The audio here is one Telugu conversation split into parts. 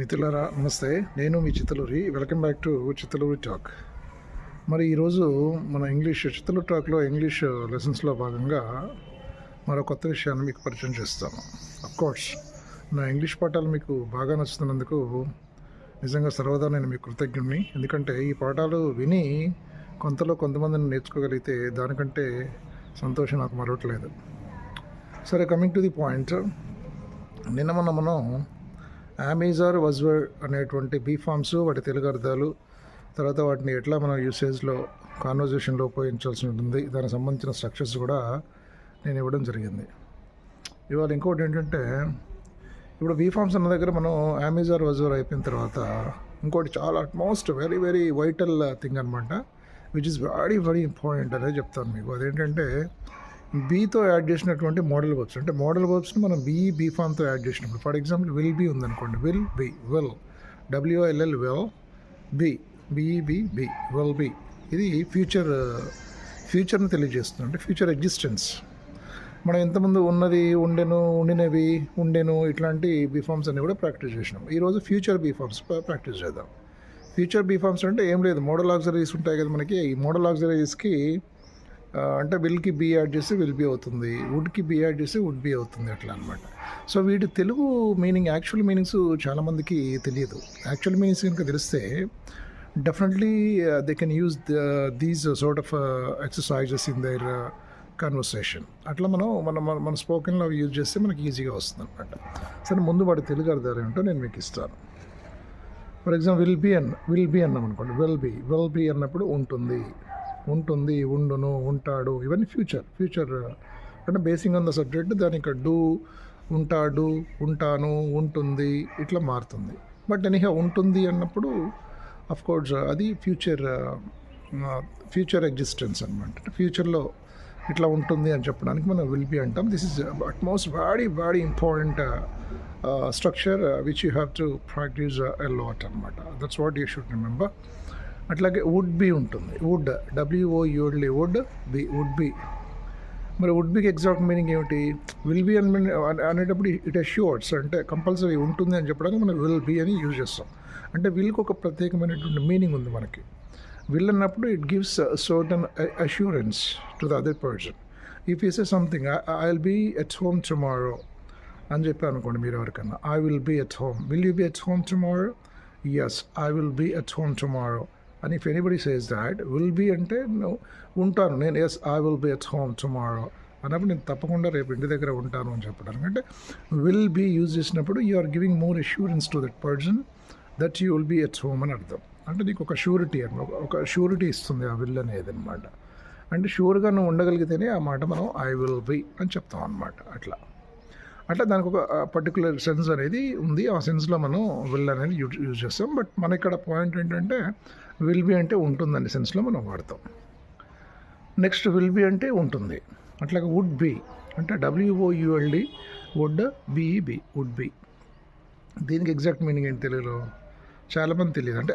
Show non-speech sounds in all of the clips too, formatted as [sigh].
మిత్రులరా నమస్తే. నేను మీ Chittaluri. Welcome back to Chittaluri talk మరి ఈరోజు మన ఇంగ్లీష్ చిత్తలూరు టాక్లో ఇంగ్లీష్ లెసన్స్లో భాగంగా మరో కొత్త విషయాన్ని మీకు పరిచయం చేస్తాను. కోర్స్ నా ఇంగ్లీష్ పాఠాలు మీకు బాగా నచ్చుతున్నందుకు నిజంగా సర్వదా నేను మీకు కృతజ్ఞుడిని ఎందుకంటే ఈ పాఠాలు విని కొంతలో కొంతమందిని నేర్చుకోగలిగితే దానికంటే సంతోషం నాకు మరొకట్లేదు సరే కమింగ్ టు ది పాయింట్ నిన్న మొన్న మనం అమెజార్ వజ్వర్డ్ అనేటువంటి బీ ఫామ్స్ వాటి తెలుగు అర్థాలు తర్వాత వాటిని ఎట్లా మనం యూసేజ్లో కాన్వర్జేషన్లో ఉపయోగించాల్సి ఉంటుంది దానికి సంబంధించిన స్ట్రక్చర్స్ కూడా నేను ఇవ్వడం జరిగింది. ఇవాళ ఇంకోటి ఏంటంటే ఇప్పుడు బీ ఫామ్స్ అన్న దగ్గర మనం అమెజార్ వజ్వర్ అయిపోయిన తర్వాత ఇంకోటి చాలా utmost very very vital thing అనమాట which is very very important అనేది చెప్తాను మీకు. అదేంటంటే బీతో యాడ్ చేసినటువంటి మోడల్ వర్బ్స్ అంటే మోడల్ వర్బ్స్ని మనం బీ బీ ఫామ్తో యాడ్ చేసినప్పుడు ఫర్ ఎగ్జాంపుల్ విల్ బీ ఉందనుకోండి. Will be will W L L will be B E B be will be ఇది ఫ్యూచర్ ఫ్యూచర్ని తెలియజేస్తుంది. అంటే ఫ్యూచర్ ఎగ్జిస్టెన్స్ మనం ఇంతకుముందు ఉన్నది ఉండెను ఉండినవి ఉండెను ఇట్లాంటి బీఫామ్స్ అన్ని కూడా ప్రాక్టీస్ చేసినాం. ఈరోజు ఫ్యూచర్ బీఫామ్స్ ప్రాక్టీస్ చేద్దాం. ఫ్యూచర్ బీఫామ్స్ అంటే ఏం లేదు. మోడల్ ఆక్సరీస్ ఉంటాయి కదా మనకి. ఈ మోడల్ ఆక్సరీస్కి అంటే విల్కి బీ యాడ్ చేసి విల్ బీ అవుతుంది వుడ్కి బీ యాడ్ చేసి వుడ్ బీ అవుతుంది అట్లా అనమాట సో వీటి తెలుగు మీనింగ్ యాక్చువల్ మీనింగ్స్ చాలామందికి తెలియదు. యాక్చువల్ మీనింగ్స్ కనుక తెలిస్తే definitely they can use these sort of exercises in their conversation అట్లా మనం మన మన- మన స్పోకెన్లో యూజ్ చేస్తే మనకి ఈజీగా వస్తుంది అనమాట సరే ముందు వాడి తెలుగు అర్థాలు ఏంటో నేను మీకు ఇస్తాను. ఫర్ ఎగ్జాంపుల్ విల్ బీ అన్ విల్ బీ అన్నాం అనుకోండి. విల్ బీ విల్ బీ అన్నప్పుడు ఉంటుంది. ఉంటుంది ఉండును ఉంటాడు. ఇవన్నీ ఫ్యూచర్ ఫ్యూచర్. అంటే బేసింగ్ ఆన్ ద సబ్జెక్ట్ దాని ఇక్కడ డూ ఉంటాడు ఉంటాను ఉంటుంది ఇట్లా మారుతుంది. బట్ ఎనీహా ఉంటుంది అన్నప్పుడు అఫ్ కోర్స్ అది ఫ్యూచర్ ఫ్యూచర్ ఎగ్జిస్టెన్స్ అనమాట ఫ్యూచర్లో ఇట్లా ఉంటుంది అని చెప్పడానికి మనం విల్ బి అంటాం. This is utmost very very important structure which you have to practise a lot అనమాట that's what you should remember అట్లాగే వుడ్ బి ఉంటుంది. Would W O would be would be మరి వుడ్ బికి ఎగ్జాక్ట్ మీనింగ్ ఏమిటి? విల్ బి అని అనేటప్పుడు ఇట్ అష్యూర్డ్స్ అంటే కంపల్సరీ ఉంటుంది అని చెప్పడానికి మనం విల్ బి అని యూజ్ చేస్తాం. అంటే విల్కి ఒక ప్రత్యేకమైనటువంటి మీనింగ్ ఉంది మనకి. విల్ అన్నప్పుడు it gives certain assurance to the other person if is a something I will be at home tomorrow అని చెప్పి అనుకోండి మీరు ఎవరికన్నా. I will be at home will you be at home tomorrow yes I will be at home tomorrow అని if anybody says that will be అంటే ఉంటాను. నేను yes I will be at home tomorrow అన్నప్పుడు నేను తప్పకుండా రేపు ఇంటి దగ్గర ఉంటాను అని చెప్పడానికి అంటే విల్ బీ యూజ్ చేసినప్పుడు you are giving more assurance to that person that you will be at home అని అర్థం. అంటే నీకు ఒక షూరిటీ అని ఒక షూరిటీ ఇస్తుంది ఆ విల్ అనేది అనమాట అంటే షూర్గా నువ్వు ఉండగలిగితేనే ఆ మాట మనం ఐ విల్ బీ అని చెప్తాం అనమాట అట్లా. అట్లా దానికి ఒక పర్టికులర్ సెన్స్ అనేది ఉంది. ఆ సెన్స్లో మనం విల్ అనేది యూజ్ యూజ్ చేస్తాం. బట్ మన ఇక్కడ పాయింట్ ఏంటంటే విల్ బి అంటే ఉంటుందనే సెన్స్లో మనం వాడతాం. నెక్స్ట్ విల్ బి అంటే ఉంటుంది. అట్లాగే వుడ్ బి అంటే W O U L D would B E B would be దీనికి ఎగ్జాక్ట్ మీనింగ్ ఏంటి తెలుగులో చాలామంది తెలియదు. అంటే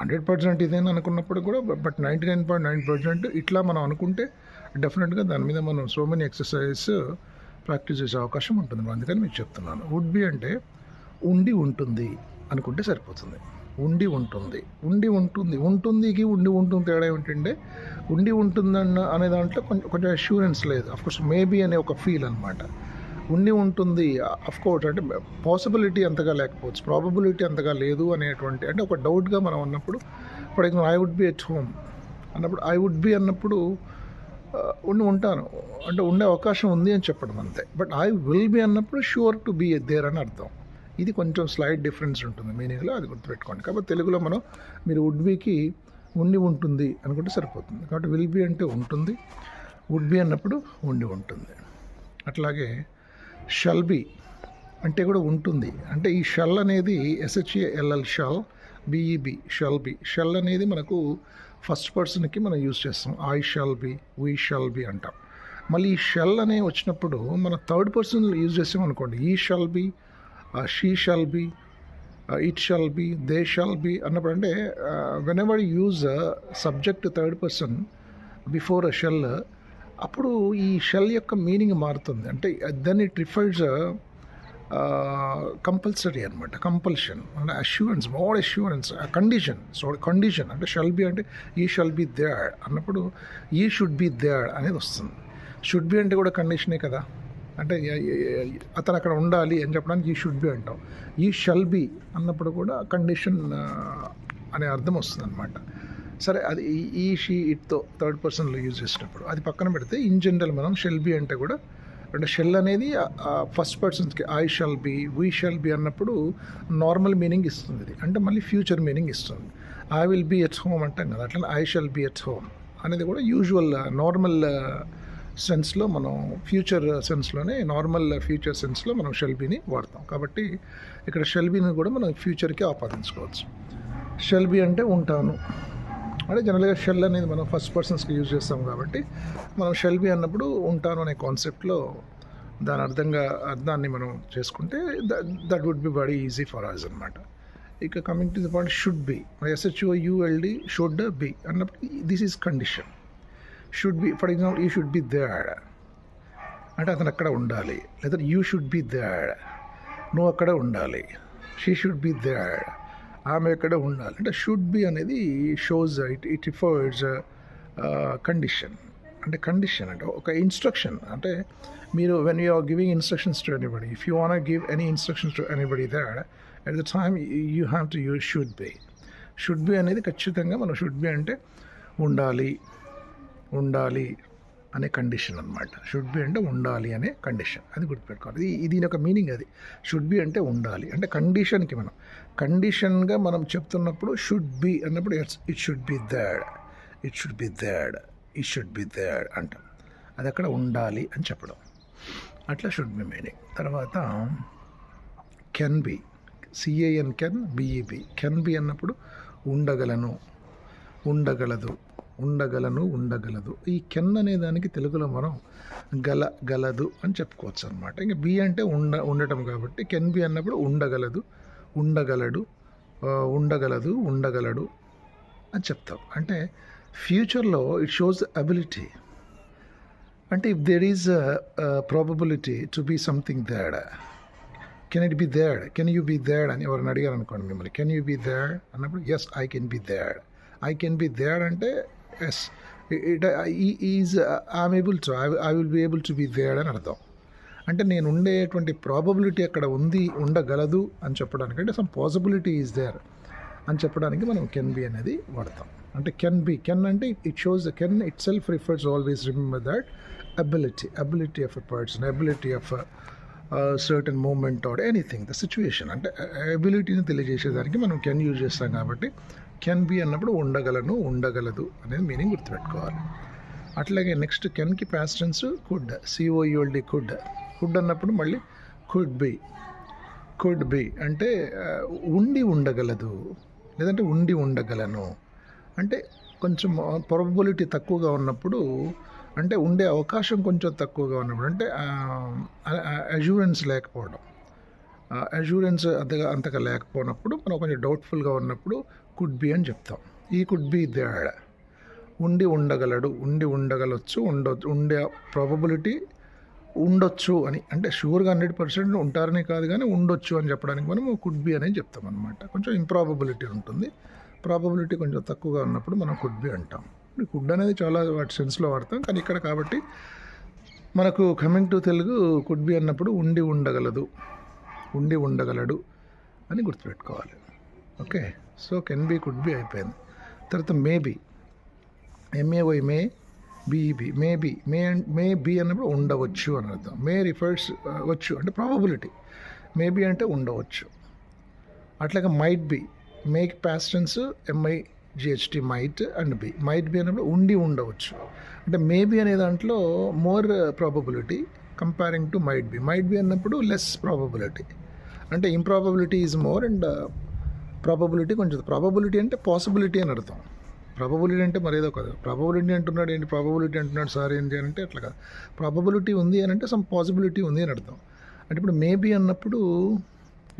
హండ్రెడ్ పర్సెంట్ ఇదేని అనుకున్నప్పుడు కూడా but ninety nine point nine percent ఇట్లా మనం అనుకుంటే డెఫినెట్గా దాని మీద మనం సో మెనీ ఎక్సర్సైజెస్ ప్రాక్టీస్ చేసే అవకాశం ఉంటుంది. అందుకని మీకు చెప్తున్నాను. వుడ్ బి అంటే ఉండి ఉంటుంది అనుకుంటే సరిపోతుంది. ఉండి ఉంటుంది. ఉండి ఉంటుంది. ఉంటుందికి ఉండి ఉంటుంది తేడా ఏమిటంటే ఉండి ఉంటుందన్న అనే దాంట్లో కొంచెం కొంచెం అష్యూరెన్స్ లేదు. అఫ్కోర్స్ మేబీ అనే ఒక ఫీల్ అనమాట ఉండి ఉంటుంది అఫ్కోర్స్ అంటే పాసిబిలిటీ అంతగా లేకపోవచ్చు. ప్రాబబిలిటీ అంతగా లేదు అనేటువంటి అంటే ఒక డౌట్గా మనం అన్నప్పుడు for example I would be at home అన్నప్పుడు ఐ వుడ్ బి అన్నప్పుడు uh, ఉండి ఉంటాను. అంటే ఉండే అవకాశం ఉంది అని చెప్పడం అంతే. బట్ ఐ విల్ బి అన్నప్పుడు షూర్ టు బీ దేర్ అని అర్థం. ఇది కొంచెం స్లైడ్ డిఫరెన్స్ ఉంటుంది. మీనింగ్లో అది గుర్తుపెట్టుకోండి. కాబట్టి తెలుగులో మనం మీరు వుడ్ బీకి ఉండి ఉంటుంది అనుకుంటే సరిపోతుంది. కాబట్టి విల్ బి అంటే ఉంటుంది. వుడ్ బి అన్నప్పుడు ఉండి ఉంటుంది. అట్లాగే షల్ బి అంటే కూడా ఉంటుంది. అంటే ఈ షల్ అనేది S H A L L shall B E B shall be shall అనేది మనకు ఫస్ట్ పర్సన్కి మనం యూజ్ చేస్తాం. I shall be we shall be అంటాం. మళ్ళీ ఈ షల్ అనే వచ్చినప్పుడు మన థర్డ్ పర్సన్ యూజ్ చేసాం అనుకోండి ఈ shall be she shall be it shall be they shall be అన్నప్పుడు అంటే whenever use subject third person before a shall అప్పుడు ఈ షెల్ యొక్క మీనింగ్ మారుతుంది. అంటే దెన్ ఇట్ రిఫర్స్ కంపల్సరీ అనమాట కంపల్షన్ అంటే assurance more assurance condition so condition అంటే షల్ బి అంటే ఈ షల్ బి దేడ్ అన్నప్పుడు ఈ షుడ్ బి దేడ్ అనేది వస్తుంది. షుడ్ బి అంటే కూడా కండిషనే కదా? అంటే అతను అక్కడ ఉండాలి అని చెప్పడానికి ఈ షుడ్ బి అంటాం. ఈ షల్ బి అన్నప్పుడు కూడా కండిషన్ అనే అర్థం వస్తుంది అనమాట సరే అది ఈ- ఈ షీ ఇట్తో థర్డ్ పర్సన్లో యూజ్ చేసినప్పుడు. అది పక్కన పెడితే ఇన్ జనరల్ మనం షెల్ బి అంటే కూడా అంటే షెల్ అనేది ఫస్ట్ పర్సన్స్కి I shall be we shall be అన్నప్పుడు నార్మల్ మీనింగ్ ఇస్తుంది ఇది. అంటే మళ్ళీ ఫ్యూచర్ మీనింగ్ ఇస్తుంది. I will be at home అంటాం కదా అట్లా I shall be at home అనేది కూడా యూజువల్ నార్మల్ సెన్స్లో మనం ఫ్యూచర్ సెన్స్లోనే నార్మల్ ఫ్యూచర్ సెన్స్లో మనం షెల్బీని వాడతాం. కాబట్టి ఇక్కడ షెల్బీని కూడా మనం ఫ్యూచర్కి ఆపాదించుకోవచ్చు. షెల్బీ అంటే ఉంటాను. అంటే జనరల్గా షెల్ అనేది మనం ఫస్ట్ పర్సన్స్కి యూజ్ చేస్తాం కాబట్టి మనం షెల్బీ అన్నప్పుడు ఉంటాను అనే కాన్సెప్ట్లో దాని అర్థంగా అర్థాన్ని మనం చేసుకుంటే that would be very easy for us అనమాట ఇక coming to the point should be S H O U L D should be అన్నప్పుడు this is condition should be for example you should be there అంటే అతను అక్కడ ఉండాలి. లేదా యూ షుడ్ బి దేడ్ నువ్వు అక్కడ ఉండాలి. షీ షుడ్ బి దేడ్ ఆమె ఎక్కడ ఉండాలి? అంటే షుడ్ బి అనేది shows it it refers condition అంటే కండిషన్ అంటే ఒక ఇన్స్ట్రక్షన్ అంటే మీరు when you are giving instructions to anybody if you want give any instructions to anybody that at the time you have to you should be should be అనేది ఖచ్చితంగా మనం షుడ్ బి అంటే ఉండాలి. ఉండాలి అనే కండిషన్ అనమాట షుడ్ బి అంటే ఉండాలి అనే కండిషన్ అది గుర్తుపెట్టుకోవాలి. ఇది దీని యొక్క మీనింగ్ అది. షుడ్ బి అంటే ఉండాలి. అంటే కండిషన్కి మనం కండిషన్గా మనం చెప్తున్నప్పుడు షుడ్ బి అన్నప్పుడు it's it should be that it should be that it should be that అంటాం. అది అక్కడ ఉండాలి అని చెప్పడం. అట్లా షుడ్ బి మీనింగ్ తర్వాత can be C A N can B E be can be అన్నప్పుడు ఉండగలను ఉండగలదు. ఉండగలను ఉండగలదు. ఈ కెన్ అనే దానికి తెలుగులో మనం గల గలదు అని చెప్పుకోవచ్చు అనమాట ఇంకా బి అంటే ఉండ ఉండటం కాబట్టి కెన్ బి అన్నప్పుడు ఉండగలదు ఉండగలడు ఉండగలదు ఉండగలడు అని చెప్తాం. అంటే ఫ్యూచర్లో ఇట్ షోస్ అబిలిటీ అంటే if there is probability to be something there can it be there can you be there అని ఎవరిని అడిగారు అనుకోండి మిమ్మల్ని కెన్ యూ బీ దేడ్ అన్నప్పుడు yes I can be there I can be there అంటే yes it is I'm able to I will be able to be there అని అర్థం. అంటే నేను ఉండేటువంటి ప్రాబబిలిటీ అక్కడ ఉంది ఉండగలదు అని చెప్పడానికి అంటే సమ్ పాసిబిలిటీ ఈజ్ దేర్ అని చెప్పడానికి మనం కెన్ బి అనేది వాడతాం. అంటే కెన్ బి కెన్ అంటే it shows the can itself refers always remember that ability ability of a person ability of certain moment or anything the situation అంటే అబిలిటీని తెలియజేసేదానికి మనం కెన్ యూజ్ చేస్తాం కాబట్టి కెన్ బి అన్నప్పుడు ఉండగలను ఉండగలదు అనేది మీనింగ్ గుర్తుపెట్టుకోవాలి. అట్లాగే next కెన్కి past tense could C O E L D could could అన్నప్పుడు మళ్ళీ కుడ్ బి కుడ్ బి అంటే uh, ఉండి ఉండగలదు లేదంటే ఉండి ఉండగలను. అంటే కొంచెం uh, ప్రాబబిలిటీ తక్కువగా ఉన్నప్పుడు అంటే ఉండే అవకాశం కొంచెం తక్కువగా ఉన్నప్పుడు అంటే um, అజూరెన్స్ లేకపోవడం. Uh, అజూరెన్స్ అంతగా అంతగా లేకపోయినప్పుడు మనం కొంచెం డౌట్ఫుల్గా ఉన్నప్పుడు కుడ్ బి అని చెప్తాం. ఈ కుడ్ బి దేడ్ ఉండి ఉండగలడు ఉండి ఉండగలొచ్చు ఉండ ఉండే ప్రాబబిలిటీ ఉండొచ్చు అని. అంటే షూర్గా హండ్రెడ్ పర్సెంట్ ఉంటారని కాదు కానీ ఉండొచ్చు అని చెప్పడానికి మనం కుడ్ బి అనేది చెప్తాం అనమాట కొంచెం ఇంప్రాబబిలిటీ ఉంటుంది. ప్రాబబిలిటీ కొంచెం తక్కువగా ఉన్నప్పుడు మనం కుడ్ బి అంటాం. కుడ్ అనేది చాలా వాటి సెన్స్లో వాడతాం. కానీ ఇక్కడ కాబట్టి మనకు coming to Telugu could be అన్నప్పుడు ఉండి ఉండగలదు ఉండి ఉండగలడు అని గుర్తుపెట్టుకోవాలి. Okay. So can be could be అయిపోయింది. తర్వాత maybe M A Y may B E be may be may may be అన్నప్పుడు ఉండవచ్చు అని అర్థం. మే రిఫర్స్ uh, వచ్చు అంటే ప్రాబబిలిటీ మేబీ అంటే ఉండవచ్చు. అట్లాగే might be make past tense M I G H T might and be might be అన్నప్పుడు ఉండి ఉండవచ్చు. అంటే మేబీ అనే దాంట్లో more probability comparing to might be might be అన్నప్పుడు లెస్ ప్రాబబిలిటీ అంటే improbability is more and probability కొంచెం ప్రాబబిలిటీ అంటే పాసిబిలిటీ అని అర్థం. ప్రాబబిలిటీ అంటే మరేదో కాదు. ప్రాబబిలిటీ అంటున్నాడు ఏంటి? ప్రాబబిలిటీ అంటున్నాడు సార్ ఏంటి అని అంటే అట్లా కాదు. ప్రాబబిలిటీ ఉంది అని అంటే సమ్ పాసిబిలిటీ ఉంది అని అర్థం. అంటే ఇప్పుడు మేబీ అన్నప్పుడు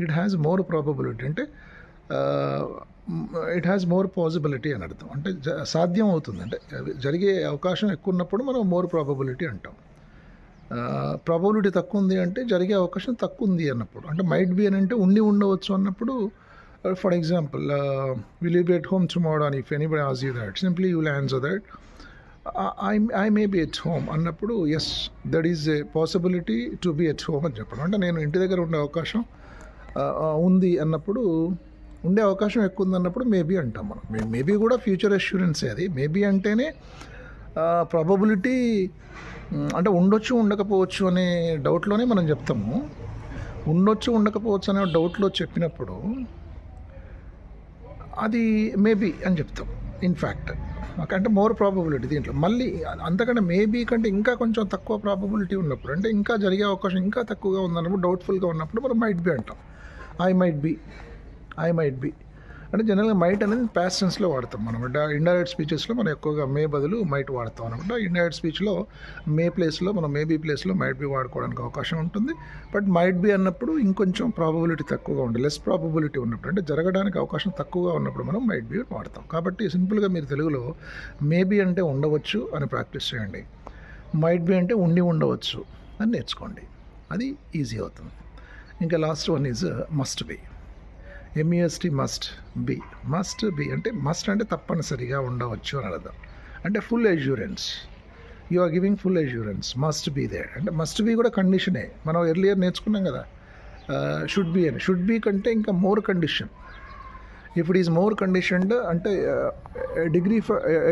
ఇట్ హ్యాస్ మోర్ ప్రాబబిలిటీ అంటే ఇట్ హ్యాస్ మోర్ పాసిబిలిటీ అని అర్థం. అంటే జ- సాధ్యం అవుతుంది. అంటే జరిగే అవకాశం ఎక్కువ ఉన్నప్పుడు మనం మోర్ ప్రాబబిలిటీ అంటాం. ప్రాబబిలిటీ తక్కువ ఉంది అంటే జరిగే అవకాశం తక్కువ ఉంది అన్నప్పుడు. అంటే మైట్ బి అని అంటే ఉండి ఉండవచ్చు అన్నప్పుడు for example will you be at home tomorrow అని if anybody as you that simply you will answer that I I may be at home అన్నప్పుడు yes that is a possibility to be at home అని చెప్పడం అంటే నేను ఇంటి దగ్గర ఉండే అవకాశం ఉంది అన్నప్పుడు ఉండే అవకాశం ఎక్కువ ఉందన్నప్పుడు మేబీ అంటాం మనం. మే మేబీ కూడా ఫ్యూచర్ అష్యూరెన్సే అది. మేబీ అంటేనే ప్రాబబిలిటీ అంటే ఉండొచ్చు ఉండకపోవచ్చు అనే డౌట్లోనే మనం చెప్తాము. ఉండొచ్చు ఉండకపోవచ్చు అనే డౌట్లో చెప్పినప్పుడు అది మేబీ అని చెప్తాం. ఇన్ఫ్యాక్ట్ అంటే మోర్ ప్రాబబిలిటీ దీంట్లో. మళ్ళీ అంతకంటే మేబీ కంటే ఇంకా కొంచెం తక్కువ ప్రాబబిలిటీ ఉన్నప్పుడు అంటే ఇంకా జరిగే అవకాశం ఇంకా తక్కువగా ఉందన్నప్పుడు డౌట్ఫుల్గా ఉన్నప్పుడు మనం మైట్ బి అంటాం. I might be I might be అంటే జనరల్గా మైట్ అనేది ప్యాస్ట్ వాడతాం మనం. ఇండైరెక్ట్ స్పీచెస్లో మనం ఎక్కువగా మే బదులు మైట్ వాడతాం అనమాట ఇండైరెక్ట్ స్పీచ్లో మే ప్లేస్లో మనం మేబీ ప్లేస్లో మైట్ బి వాడుకోవడానికి అవకాశం ఉంటుంది. బట్ మైట్ బి అన్నప్పుడు ఇంకొంచెం ప్రాబబిలిటీ తక్కువగా ఉంటుంది లెస్ ప్రాబబిలిటీ ఉన్నప్పుడు అంటే జరగడానికి అవకాశం తక్కువగా ఉన్నప్పుడు మనం మైట్ బి వాడతాం. కాబట్టి సింపుల్గా మీరు తెలుగులో మేబీ అంటే ఉండవచ్చు అని ప్రాక్టీస్ చేయండి. మైట్ బి అంటే ఉండి ఉండవచ్చు అని నేర్చుకోండి. అది ఈజీ అవుతుంది. ఇంకా last one is must be M E S T must be must be అంటే మస్ట్ అంటే తప్పనిసరిగా ఉండవచ్చు అని అర్థం. అంటే full assurance you are giving full assurance must be there అంటే మస్ట్ బి కూడా కండిషనే మనం ఎర్లియర్ నేర్చుకున్నాం కదా. Uh, షుడ్ బి అని. షుడ్ బి కంటే ఇంకా more condition if it is more conditioned అంటే degree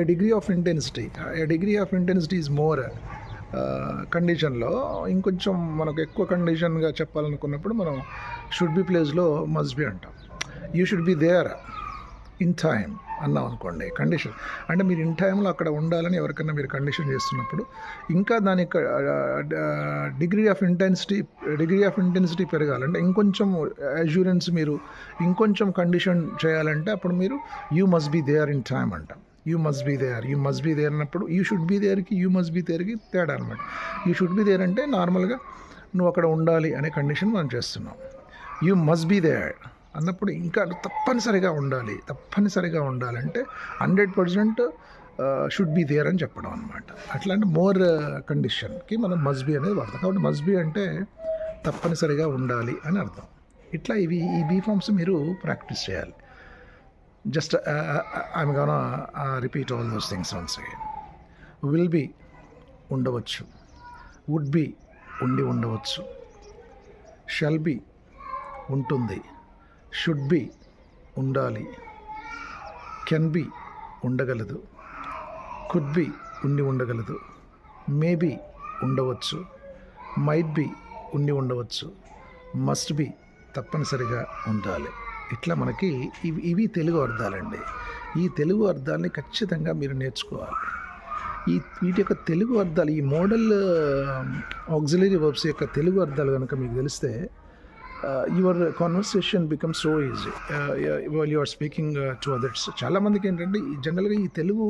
degree of intensity degree of intensity is more కండిషన్లో ఇంకొంచెం మనకు ఎక్కువ కండిషన్గా చెప్పాలనుకున్నప్పుడు మనం షుడ్ బి ప్లేస్లో మస్ట్ బి అంటాం. You should be there in time అన్నాం అనుకోండి కండిషన్ అంటే మీరు ఇన్ టైంలో అక్కడ ఉండాలని ఎవరికైనా మీరు కండిషన్ చేస్తున్నప్పుడు ఇంకా దాని degree of intensity degree of intensity పెరగాలంటే ఇంకొంచెం అజ్యూరెన్స్ మీరు ఇంకొంచెం కండిషన్ చేయాలంటే అప్పుడు మీరు you must be there in time అంటాం. You must be there you must be there అన్నప్పుడు యూ షుడ్ బీ దేర్కి యూ మస్ట్ బీ దేర్కి తేడా అనమాట యూ షుడ్ బీ దేర్ అంటే నార్మల్గా నువ్వు అక్కడ ఉండాలి అనే కండిషన్ మనం చేస్తున్నాం. యూ మస్ట్ బీ దేర్ అన్నప్పుడు ఇంకా తప్పనిసరిగా ఉండాలి. తప్పనిసరిగా ఉండాలంటే hundred percent should be there అని చెప్పడం అనమాట అట్లా అంటే మోర్ కండిషన్కి మనం మజ్బీ అనేది వాడతాం. కాబట్టి మజ్బీ అంటే తప్పనిసరిగా ఉండాలి అని అర్థం. ఇట్లా ఇవి ఈ బీ ఫామ్స్ మీరు ప్రాక్టీస్ చేయాలి. Just I'm uh, repeat all those things once again will be ఉండవచ్చు. వుడ్ బి ఉండి ఉండవచ్చు. షల్ బి ఉంటుంది. షుడ్ బి ఉండాలి. కెన్ బి ఉండగలదు. కుడ్ బి ఉండి ఉండగలదు. మేబీ ఉండవచ్చు. మైట్ బి ఉండి ఉండవచ్చు. మస్ట్ బి తప్పనిసరిగా ఉండాలి. ఇట్లా మనకి ఇవి ఇవి తెలుగు అర్థాలండి. ఈ తెలుగు అర్థాలని ఖచ్చితంగా మీరు నేర్చుకోవాలి. ఈ వీటి యొక్క తెలుగు అర్థాలు ఈ మోడల్ ఆక్సిలరీ వర్బ్స్ యొక్క తెలుగు అర్థాలు కనుక మీకు తెలిస్తే your conversation become so easy while you're speaking to others చాలామందికి ఏంటంటే ఈ జనరల్గా ఈ తెలుగు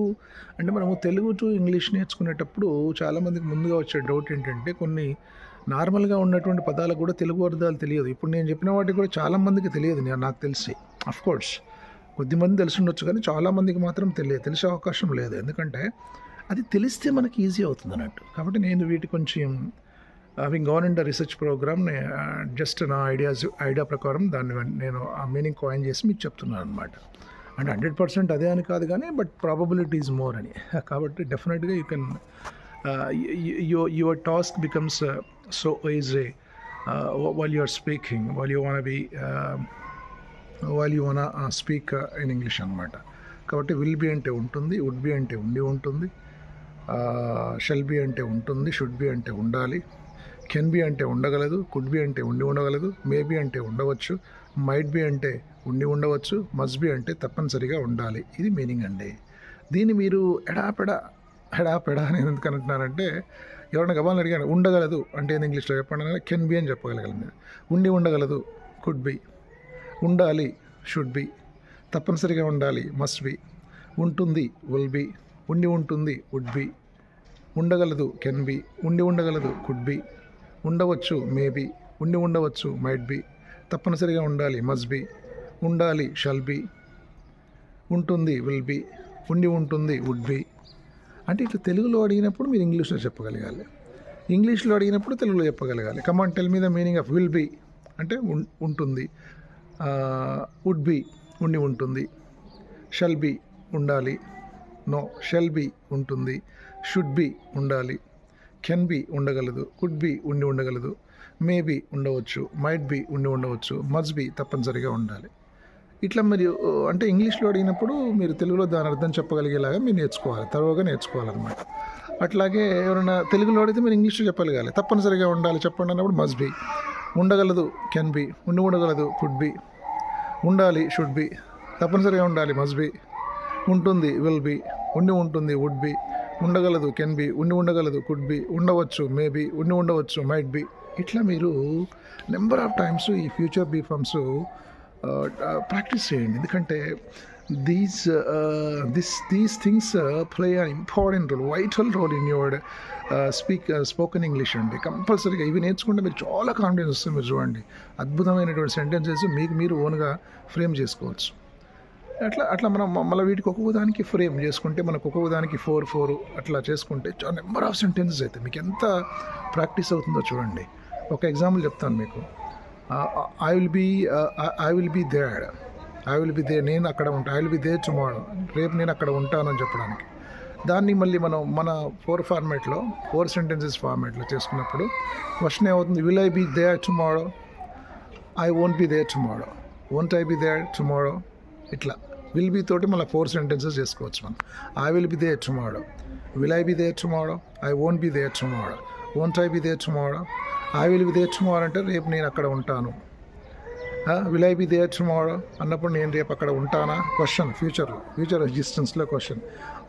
అంటే మనము తెలుగు టు ఇంగ్లీష్ నేర్చుకునేటప్పుడు చాలామందికి ముందుగా వచ్చే డౌట్ ఏంటంటే కొన్ని నార్మల్గా ఉన్నటువంటి పదాలకు కూడా తెలుగు అర్థాలు తెలియదు. ఇప్పుడు నేను చెప్పిన వాటికి కూడా చాలామందికి తెలియదు నేను నాకు తెలిసి. కోర్స్ కొద్దిమంది తెలిసి ఉండొచ్చు కానీ చాలామందికి మాత్రం తెలియదు తెలిసే అవకాశం లేదు. ఎందుకంటే అది తెలిస్తే మనకి ఈజీ అవుతుంది అన్నట్టు. కాబట్టి నేను వీటి కొంచెం having govern in the research program just నా ఐడియాస్ ఐడియా ప్రకారం దాన్ని నేను ఆ మీనింగ్ కాయిన్ చేసి మీకు చెప్తున్నాను అనమాట అంటే హండ్రెడ్ పర్సెంట్ అదే అని కాదు కానీ బట్ ప్రాబబిలిటీ ఈజ్ మోర్ అని. [laughs] కాబట్టి డెఫినెట్గా you can your task becomes so easy while you are speaking while you want to be uh, while you wanna uh, speak uh, in English అనమాట కాబట్టి విల్ బి అంటే ఉంటుంది వుడ్ బి అంటే ఉండి ఉంటుంది uh, షెల్ బి అంటే ఉంటుంది షుడ్ బి అంటే ఉండాలి. కెన్ బి అంటే ఉండగలదు కుడ్ బి అంటే ఉండి ఉండగలదు మేబీ అంటే ఉండవచ్చు మైట్ బి అంటే ఉండి ఉండవచ్చు మస్ట్ బి అంటే తప్పనిసరిగా ఉండాలి. ఇది మీనింగ్ అండి. దీన్ని మీరు ఎడాపెడా ఎడాపెడా అని ఎందుకు అంటున్నానంటే ఎవరైనా గబాలను అడిగాను ఉండగలదు అంటే ఏంది ఇంగ్లీష్లో చెప్పండి కెన్ బి అని చెప్పగలగలను ఉండి ఉండగలదు కుడ్ బి. ఉండాలి షుడ్ బి. తప్పనిసరిగా ఉండాలి మస్ట్ బి. ఉంటుంది విల్ బి. ఉండి ఉంటుంది వుడ్ బి. ఉండగలదు కెన్ బి. ఉండి ఉండగలదు కుడ్ బి. ఉండవచ్చు మేబీ ఉండి ఉండవచ్చు మైట్ బి తప్పనిసరిగా ఉండాలి మస్ బి ఉండాలి షల్ బి ఉంటుంది విల్ బి ఉండి ఉంటుంది వుడ్ బి అంటే ఇట్లా తెలుగులో అడిగినప్పుడు మీరు ఇంగ్లీష్లో చెప్పగలగాలి. ఇంగ్లీష్లో అడిగినప్పుడు తెలుగులో చెప్పగలగాలి. కమాండ్ టెల్ మీద మీనింగ్ ఆఫ్ విల్ బీ అంటే ఉం- ఉంటుంది. వుడ్ బీ ఉండి ఉంటుంది. షల్ బీ ఉండాలి. నో షెల్ బీ ఉంటుంది. షుడ్ బీ ఉండాలి. కెన్ బీ ఉండగలదు కుడ్ బీ ఉండి ఉండగలదు మే బీ ఉండవచ్చు మైట్ బీ ఉండి ఉండవచ్చు మజ్ బీ తప్పనిసరిగా ఉండాలి. ఇట్లా మీరు అంటే ఇంగ్లీష్లో అడిగినప్పుడు మీరు తెలుగులో దాని అర్థం చెప్పగలిగేలాగా మీరు నేర్చుకోవాలి తరువుగా నేర్చుకోవాలన్నమాట. అట్లాగే ఎవరైనా తెలుగులో అడిగితే మీరు ఇంగ్లీష్లో చెప్పగలగాలి తప్పనిసరిగా ఉండాలి చెప్పండి అన్నప్పుడు మజ్ బీ ఉండగలదు కెన్ బీ ఉండి ఉండగలదు కుడ్ బీ ఉండాలి షుడ్ బి తప్పనిసరిగా ఉండాలి మజ్ బి ఉంటుంది విల్ బి ఉండి ఉంటుంది వుడ్ బి ఉండగలదు కెన్ బి ఉండి ఉండగలదు కుడ్ బి ఉండవచ్చు మేబీ ఉండి ఉండవచ్చు మైట్ బి ఇట్లా మీరు నెంబర్ ఆఫ్ టైమ్స్ ఈ ఫ్యూచర్ బీ ఫామ్స్ ప్రాక్టీస్ చేయండి. ఎందుకంటే these this these things play an important role vital role in your speak spoken English అండి. కంపల్సరీగా ఇవి నేర్చుకుంటే మీరు చాలా కాన్ఫిడెన్స్ వస్తుంది మీరు చూడండి. అద్భుతమైనటువంటి సెంటెన్సెస్ మీకు మీరు ఓన్గా ఫ్రేమ్ చేసుకోవచ్చు. అట్లా అట్లా మనం మళ్ళీ వీటికి ఒక్కొక్క దానికి ఫ్రేమ్ చేసుకుంటే మనకు ఒక్కొక్క దానికి ఫోర్ ఫోర్ అట్లా చేసుకుంటే చాలా నెంబర్ ఆఫ్ సెంటెన్సెస్ అయితే మీకు ఎంత ప్రాక్టీస్ అవుతుందో చూడండి. ఒక ఎగ్జాంపుల్ చెప్తాను మీకు. I will be I will be there I will be there నేను అక్కడ ఉంటా. I will be there tomorrow రేపు నేను అక్కడ ఉంటానని చెప్పడానికి. దాన్ని మళ్ళీ మనం మన ఫోర్ ఫార్మేట్లో ఫోర్ సెంటెన్సెస్ ఫార్మేట్లో చేసుకున్నప్పుడు క్వశ్చన్ ఏమవుతుంది? Will I be there tomorrow I won't be there tomorrow won't I be there tomorrow ఇట్లా. విల్ బీ తోటి మళ్ళీ ఫోర్ సెంటెన్సెస్ చేసుకోవచ్చు మనం. I will be there tomorrow will I be there tomorrow I won't be there tomorrow won't I be there tomorrow I will be there tomorrow అంటే రేపు నేను అక్కడ ఉంటాను. Will I be there tomorrow అన్నప్పుడు నేను రేపు అక్కడ ఉంటానా? క్వశ్చన్ ఫ్యూచర్లో ఫ్యూచర్ డిస్టెన్స్లో question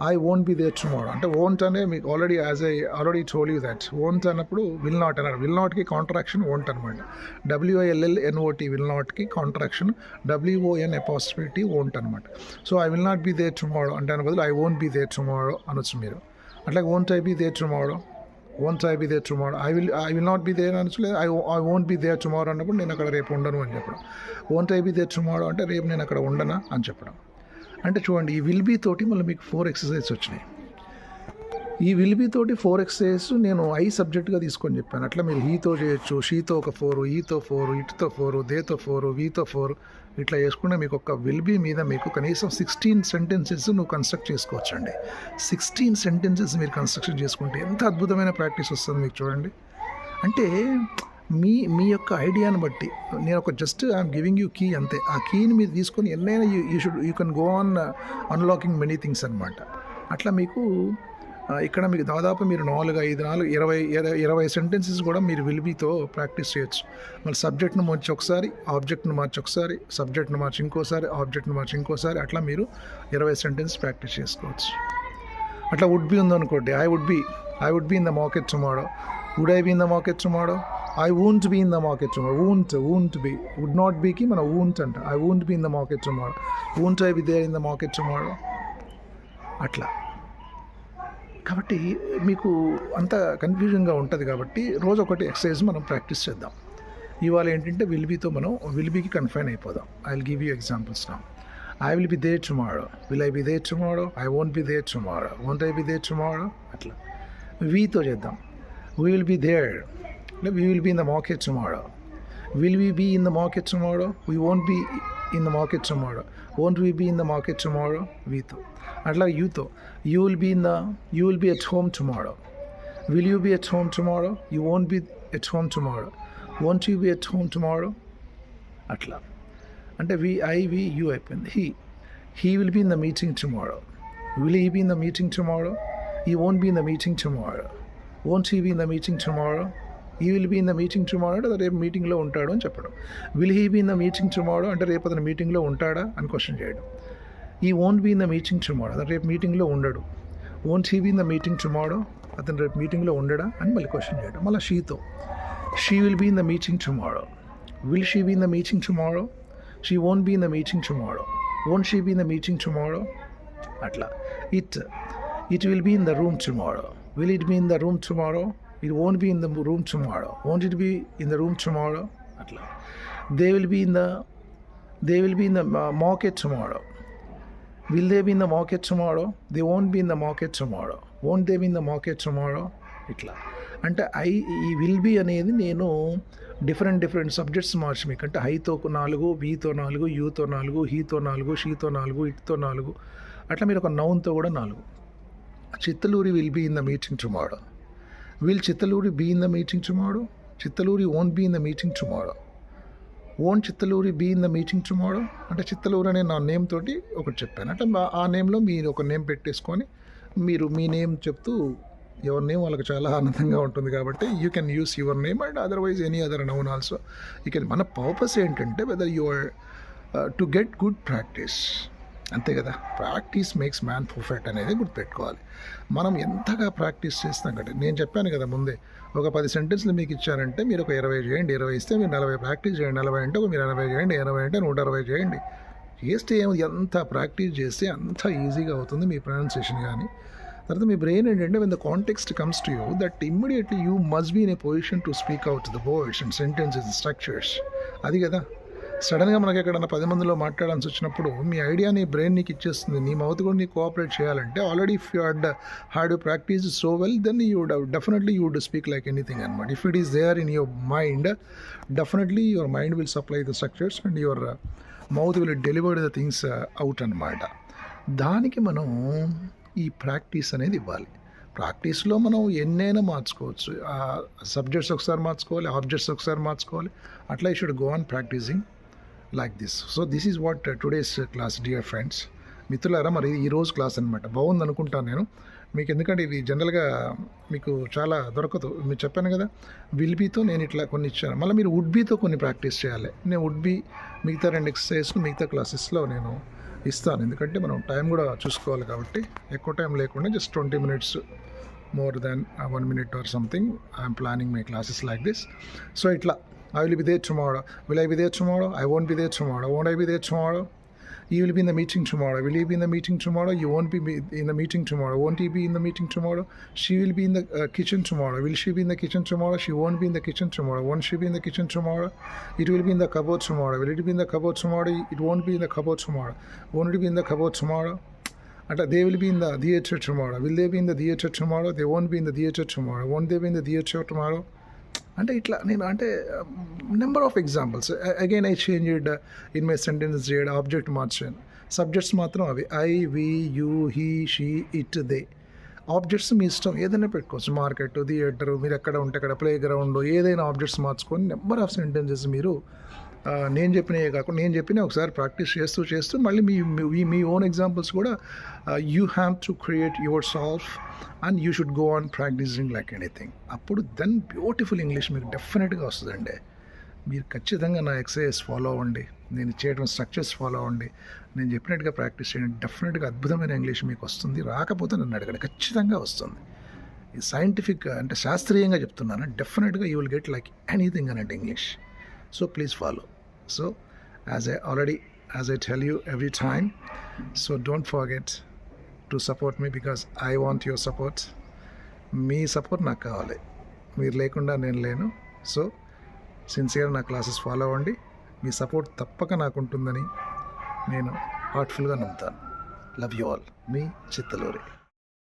I won't be there tomorrow అంటే వోంట్ అనే మీకు already as I already told you that won't అన్నప్పుడు విల్ నాట్ అన్నారు. విల్ నాట్కి కాంట్రాక్షన్ వోంట్ అనమాట W I L L N O T will నాట్కి contraction W O N అపాసిబిలిటీ won't అనమాట so I will not be there tomorrow అంటే అని బదులు I won't be there tomorrow అనొచ్చు మీరు. అట్లాగే won't I be there tomorrow won't I be there tomorrow I will I will not be there అనొచ్చు లేదు I I won't be there tomorrow అన్నప్పుడు నేను అక్కడ రేపు ఉండను అని చెప్పడం. Won't I be there tomorrow అంటే రేపు నేను అక్కడ ఉండనా అని చెప్పడం. అంటే చూడండి ఈ విల్ బీ తోటి మళ్ళీ మీకు ఫోర్ ఎక్సర్సైజ్ వచ్చినాయి. ఈ విల్ బీ తోటి ఫోర్ ఎక్సర్సైజ్ నేను ఐ సబ్జెక్ట్గా తీసుకొని చెప్పాను. అట్లా మీరు హీతో చేయొచ్చు షీతో ఒక ఫోర్ ఈతో ఫోర్ ఇటుతో ఫోర్ దేతో ఫోర్ వీతో ఫోర్ ఇట్లా చేసుకుంటే మీకు ఒక విల్ బీ మీద మీకు కనీసం సిక్స్టీన్ సెంటెన్సెస్ నువ్వు కన్స్ట్రక్ట్ చేసుకోవచ్చు అండి. సిక్స్టీన్ సెంటెన్సెస్ మీరు కన్స్ట్రక్షన్ చేసుకుంటే ఎంత అద్భుతమైన ప్రాక్టీస్ వస్తుంది మీకు చూడండి. అంటే మీ మీ యొక్క ఐడియాని బట్టి నేను ఒక just I'm giving you key అంతే. ఆ కీని మీరు తీసుకొని ఎన్నైనా you you should you can go on unlocking many things అనమాట అట్లా మీకు ఇక్కడ మీకు దాదాపు మీరు నాలుగు ఐదు నాలుగు ఇరవై ఇరవై ఇరవై సెంటెన్సెస్ కూడా మీరు విలిబితో ప్రాక్టీస్ చేయొచ్చు. మళ్ళీ సబ్జెక్ట్ను మార్చి ఒకసారి ఆబ్జెక్ట్ను మార్చి ఒకసారి సబ్జెక్ట్ను మార్చి ఇంకోసారి ఆబ్జెక్ట్ను మార్చి ఇంకోసారి అట్లా మీరు ఇరవై సెంటెన్స్ ప్రాక్టీస్ చేసుకోవచ్చు. అట్లా వుడ్ బి ఉందనుకోండి I would be I would be in the market tomorrow would I be in the market tomorrow I won't be in the market tomorrow won't won't be would not బీకి మన వూంట్ అంట I won't be in the market tomorrow won't I be there in the market tomorrow అట్లా. కాబట్టి మీకు అంత కన్ఫ్యూజన్గా ఉంటుంది కాబట్టి రోజు ఒకటి ఎక్సర్సైజ్ మనం ప్రాక్టీస్ చేద్దాం. ఇవాళ ఏంటంటే విల్బీతో మనం విల్బీకి కన్ఫైన్ అయిపోదాం. I will give you examples నా I will be there tomorrow will I be there tomorrow I won't be there tomorrow won't I be there tomorrow అట్లా వీతో చేద్దాం. We will be there we will be in the market tomorrow will we be in the market tomorrow we won't be in the market tomorrow won't we be in the market tomorrow వీతో అట్లా యూతో you will be in the you will be at home tomorrow will you be at home tomorrow you won't be at home tomorrow won't you be at home tomorrow అట్లా అంటే వి ఐ వి యూ అయిపోయింది he he will be in the meeting tomorrow will he be in the meeting tomorrow he won't be in the meeting tomorrow won't he be in the meeting tomorrow he will be in the meeting tomorrow అంటే రేపు మీటింగ్లో ఉంటాడు అని చెప్పడం will he be in the meeting tomorrow అంటే రేపు అతను మీటింగ్లో ఉంటాడా అని క్వశ్చన్ చేయడం he won't be in the meeting tomorrow అతను రేపు మీటింగ్లో ఉండడు won't he be in the meeting tomorrow అతను రేపు మీటింగ్లో ఉండడా అని మళ్ళీ క్వశ్చన్ చేయడం మళ్ళీ షీతో she will be in the meeting tomorrow will she be in the meeting tomorrow she won't be in the meeting tomorrow won't she be in the meeting tomorrow అట్లా it it will be in the room tomorrow will it be in the room tomorrow it won't be in the room tomorrow won't it be in the room tomorrow అట్లా they will be in the they will be in the market tomorrow will they be in the market tomorrow they won't be in the market tomorrow won't they be in the market tomorrow ఇట్లా అంటే ఐ ఈ విల్ బీ అనేది నేను డిఫరెంట్ డిఫరెంట్ సబ్జెక్ట్స్ మార్చి మీకు అంటే హైతో నాలుగు వీతో నాలుగు యూతో నాలుగు హీతో నాలుగు షీతో నాలుగు ఇట్తో నాలుగు అట్లా మీరు ఒక నౌన్తో కూడా నాలుగు Chittaluri will be in the meeting tomorrow will Chittaluri be in the meeting tomorrow Chittaluri won't be in the meeting tomorrow won't Chittaluri be in the meeting tomorrow అంటే చిత్తలూరు అనే నా నేమ్ తోటి ఒకటి చెప్పాను. అంటే మా- ఆ నేమ్లో మీరు ఒక నేమ్ పెట్టేసుకొని మీరు మీ నేమ్ చెప్తూ ఎవరి నేమ్ వాళ్ళకి చాలా ఆనందంగా ఉంటుంది కాబట్టి you can use your name and otherwise any other noun also you can మన పర్పస్ ఏంటంటే whether your to get good practice అంతే కదా. ప్రాక్టీస్ మేక్స్ మ్యాన్ పర్ఫెక్ట్ అనేది గుర్తుపెట్టుకోవాలి. మనం ఎంతగా ప్రాక్టీస్ చేస్తాం కదా నేను చెప్పాను కదా ముందే ఒక పది సెంటెన్స్లు మీకు ఇచ్చారంటే మీరు ఒక ఇరవై చేయండి ఇరవై ఇస్తే మీరు నలభై ప్రాక్టీస్ చేయండి నలభై అంటే ఒక మీరు ఎనభై చేయండి ఎనభై అంటే నూట అరవై చేయండి. చేస్తే ఏమో ఎంత ప్రాక్టీస్ చేస్తే అంత ఈజీగా అవుతుంది మీ ప్రొనౌన్సియేషన్ కానీ. తర్వాత మీ బ్రెయిన్ ఏంటంటే when the context comes to you that immediately you must be in a position to speak out the words and sentences structures అది కదా. సడన్గా మనకి ఎక్కడన్నా పది మందిలో మాట్లాడాల్సి వచ్చినప్పుడు మీ ఐడియా నీ బ్రెయిన్ నీకు ఇచ్చేస్తుంది. నీ మౌత్ కూడా నీకు కోఆపరేట్ చేయాలంటే already if you had had practice so well then you definitely you would speak like anything అనమాట if it is there in your mind definitely your mind will supply the structures and your mouth will deliver the things out అనమాట దానికి మనం ఈ ప్రాక్టీస్ అనేది ఇవ్వాలి. ప్రాక్టీస్లో మనం ఎన్నైనా మార్చుకోవచ్చు. సబ్జెక్ట్స్ ఒకసారి మార్చుకోవాలి ఆబ్జెక్ట్స్ ఒకసారి మార్చుకోవాలి. అట్లా he should go on practicing. Like this so this is what today's class dear friends మిత్రులారా మరి ఈ రోజు క్లాస్ అనమాట బాగుంది అనుకుంటాను నేను. మీకు ఎందుకంటే ఇది జనరల్గా మీకు చాలా దొరకదు. మీరు చెప్పాను కదా విల్ బీతో నేను ఇట్లా కొన్ని ఇచ్చాను. మళ్ళీ మీరు వుడ్ బీతో కొన్ని ప్రాక్టీస్ చేయాలి. నేను వుడ్ బీ మిగతా రెండు ఎక్సర్సైజ్ మిగతా క్లాసెస్లో నేను ఇస్తాను. ఎందుకంటే మనం టైం కూడా చూసుకోవాలి కాబట్టి ఎక్కువ టైం లేకుండా just twenty minutes more than one minute or something I'm planning my classes like this so ఇట్లా. I will be there tomorrow. Will I be there tomorrow? I won't be there tomorrow. Won't I be there tomorrow? You will be in the meeting tomorrow. Will you be in the meeting tomorrow? You won't be in the meeting tomorrow. Won't he be in the meeting tomorrow? She will be in the uh, kitchen tomorrow. Will she be in the kitchen tomorrow? She won't be in the kitchen tomorrow. Won't she be in the kitchen tomorrow? It will be in the cupboard tomorrow. Will it be in the cupboard tomorrow? It won't be in the cupboard tomorrow. Won't it be in the cupboard tomorrow? And they will be in the theater tomorrow. Will they be in the theater tomorrow? They won't be in the theater tomorrow. Won't they be in the theater tomorrow? అంటే ఇట్లా నేను అంటే number of examples again I changed in my sentence చేయడం ఆబ్జెక్ట్ మార్చాను సబ్జెక్ట్స్ మాత్రం అవి. I we you he she it they objects మీ ఇష్టం ఏదైనా పెట్టుకోవచ్చు. మార్కెట్ థియేటర్ మీరు ఎక్కడ ఉంటే అక్కడ ప్లే గ్రౌండ్ ఏదైనా ఆబ్జెక్ట్స్ మార్చుకొని నెంబర్ ఆఫ్ సెంటెన్సెస్ మీరు నేను చెప్పినవి కాకుండా నేను చెప్పిన ఒకసారి ప్రాక్టీస్ చేస్తూ చేస్తూ మళ్ళీ మీ మీ మీ ఓన్ ఎగ్జాంపుల్స్ కూడా you have to create yourself and you should go on practicing like anything అప్పుడు దెన్ బ్యూటిఫుల్ ఇంగ్లీష్ మీకు డెఫినెట్గా వస్తుందండి. మీరు ఖచ్చితంగా నా ఎక్సర్సైజ్ ఫాలో అవ్వండి. నేను చేయడం స్ట్రక్చర్స్ ఫాలో అవ్వండి. నేను చెప్పినట్టుగా ప్రాక్టీస్ చేయండి. డెఫినెట్గా అద్భుతమైన ఇంగ్లీష్ మీకు వస్తుంది. రాకపోతే నన్ను అడగండి. ఖచ్చితంగా వస్తుంది. ఇది సైంటిఫిక్ అంటే శాస్త్రీయంగా చెప్తున్నాను. డెఫినెట్గా you will get like anything అన్నట్టు English so please follow so as I already as I tell you every time so don't forget to support me because I want your support మీ సపోర్ట్ నాకు కావాలి. మీరు లేకుండా నేను లేను. సో సిన్సియర్ నా క్లాసెస్ ఫాలో అవ్వండి. మీ సపోర్ట్ తప్పక నాకు ఉంటుందని నేను హార్ట్ఫుల్గా నమ్ముతాను. లవ్ యూ ఆల్ మీ చిత్తలూరి.